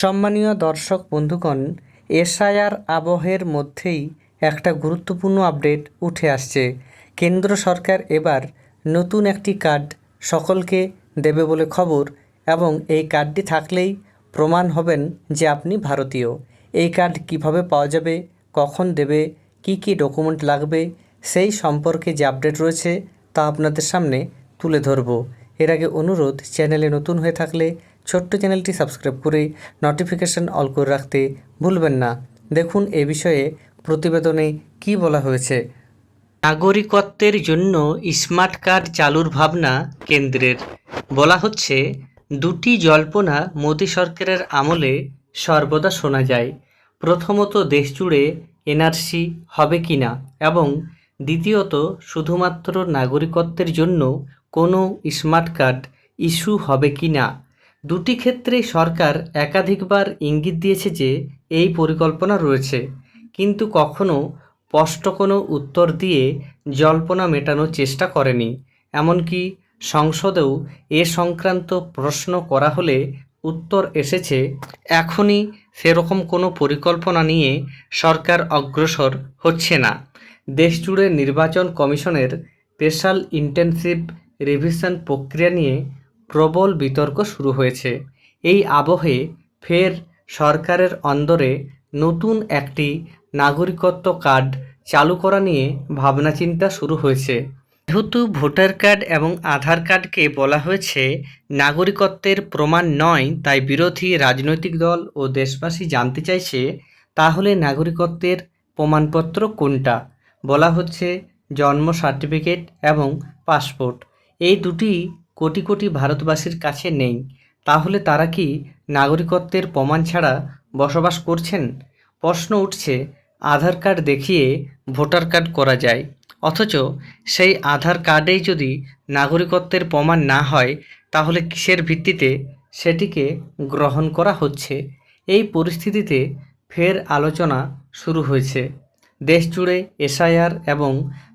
সম্মানীয় দর্শক বন্ধুগণ, এসআইআর আবহের মধ্যেই একটা গুরুত্বপূর্ণ আপডেট উঠে আসছে। কেন্দ্র সরকার এবার নতুন একটি কার্ড সকলকে দেবে বলে খবর এবং এই কার্ডটি থাকলেই প্রমাণ হবেন যে আপনি ভারতীয়। এই কার্ড কীভাবে পাওয়া যাবে, কখন দেবে, কি কি ডকুমেন্ট লাগবে, সেই সম্পর্কে যে আপডেট রয়েছে তা আপনাদের সামনে তুলে ধরব। এর আগে অনুরোধ, চ্যানেলে নতুন হয়ে থাকলে ছোট্ট চ্যানেলটি সাবস্ক্রাইব করে নোটিফিকেশন অল করে রাখতে ভুলবেন না। দেখুন এ বিষয়ে প্রতিবেদনে কি বলা হয়েছে। নাগরিকত্বের জন্য স্মার্ট কার্ড চালুর ভাবনা কেন্দ্রের। বলা হচ্ছে, দুটি জল্পনা মোদী সরকারের আমলে সর্বদা শোনা যায়। প্রথমত, দেশজুড়ে এনআরসি হবে কি না? এবং দ্বিতীয়ত, শুধুমাত্র নাগরিকত্বের জন্য কোনো স্মার্ট কার্ড ইস্যু হবে কি না? দুটি ক্ষেত্রে সরকার একাধিকবার ইঙ্গিত দিয়েছে যে এই পরিকল্পনা রয়েছে, কিন্তু কখনো স্পষ্ট কোনো উত্তর দিয়ে জল্পনা মেটানোর চেষ্টা করেনি। এমনকি সংসদেও এ সংক্রান্ত প্রশ্ন করা হলে উত্তর এসেছে, এখনই সেরকম কোনো পরিকল্পনা নিয়ে সরকার অগ্রসর হচ্ছে না। দেশজুড়ে নির্বাচন কমিশনের স্পেশাল ইন্টেনসিভ রিভিশন প্রক্রিয়া নিয়ে প্রবল বিতর্ক শুরু হয়েছে। এই আবহে ফের সরকারের অন্দরে নতুন একটি নাগরিকত্ব কার্ড চালু করা নিয়ে ভাবনাচিন্তা শুরু হয়েছে। যেহেতু ভোটার কার্ড এবং আধার কার্ডকে বলা হয়েছে, নাগরিকত্বের প্রমাণ নয়, তাই বিরোধী রাজনৈতিক দল ও দেশবাসী জানতে চাইছে, তাহলে নাগরিকত্বের প্রমাণপত্র কোনটা? বলা হচ্ছে জন্ম সার্টিফিকেট এবং পাসপোর্ট। এই দুটি কোটি কোটি ভারতবাসীর কাছে নেই, তাহলে তারা কি নাগরিকত্বের প্রমাণ ছাড়া বসবাস করছেন? প্রশ্ন উঠছে, আধার কার্ড দেখিয়ে ভোটার কার্ড করা যায়, অথচ সেই আধার কার্ডেই যদি নাগরিকত্বের প্রমাণ না হয়, তাহলে কিসের ভিত্তিতে সেটিকে গ্রহণ করা হচ্ছে? এই পরিস্থিতিতে ফের আলোচনা শুরু হয়েছে। দেশজুড়ে এসআইআর এবং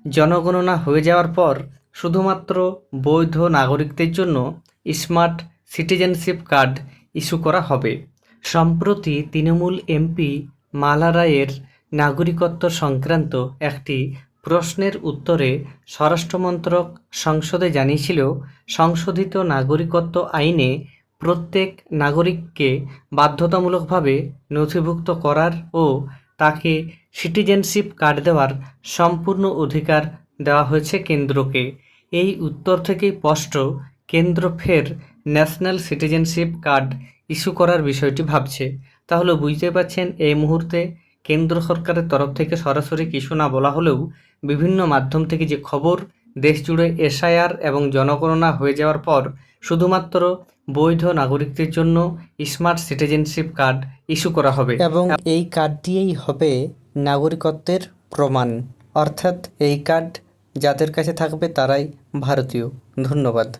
জনগণনা হয়ে যাওয়ার পর শুধুমাত্র বৈধ নাগরিকদের জন্য স্মার্ট সিটিজেনশিপ কার্ড ইস্যু করা হবে। সম্প্রতি তৃণমূল এমপি মালা রায়ের নাগরিকত্ব সংক্রান্ত একটি প্রশ্নের উত্তরে স্বরাষ্ট্রমন্ত্রক সংসদে জানিয়েছিল, সংশোধিত নাগরিকত্ব আইনে প্রত্যেক নাগরিককে বাধ্যতামূলকভাবে নথিভুক্ত করার ও তাকে সিটিজেনশিপ কার্ড দেওয়ার সম্পূর্ণ অধিকার দেওয়া হয়েছে কেন্দ্রকে। এই উত্তর থেকেই স্পষ্ট কেন্দ্র ফের ন্যাশনাল সিটিজেনশিপ কার্ড ইস্যু করার বিষয়টি ভাবছে। তাহলে বুঝতে পারছেন, এই মুহূর্তে কেন্দ্র সরকারের তরফ থেকে সরাসরি কিছু না বলা হলেও বিভিন্ন মাধ্যম থেকে যে খবর দেশ জুড়ে এসআইআর এবং জনগণনা হয়ে যাওয়ার পর শুধুমাত্র বৈধ নাগরিকদের জন্য স্মার্ট সিটিজেনশিপ কার্ড ইস্যু করা হবে। এবং এই কার্ড দিয়েই হবে নাগরিকত্বের প্রমাণ। অর্থাৎ এই কার্ড যাদের কাছে থাকবে তারাই ভারতীয়। ধন্যবাদ।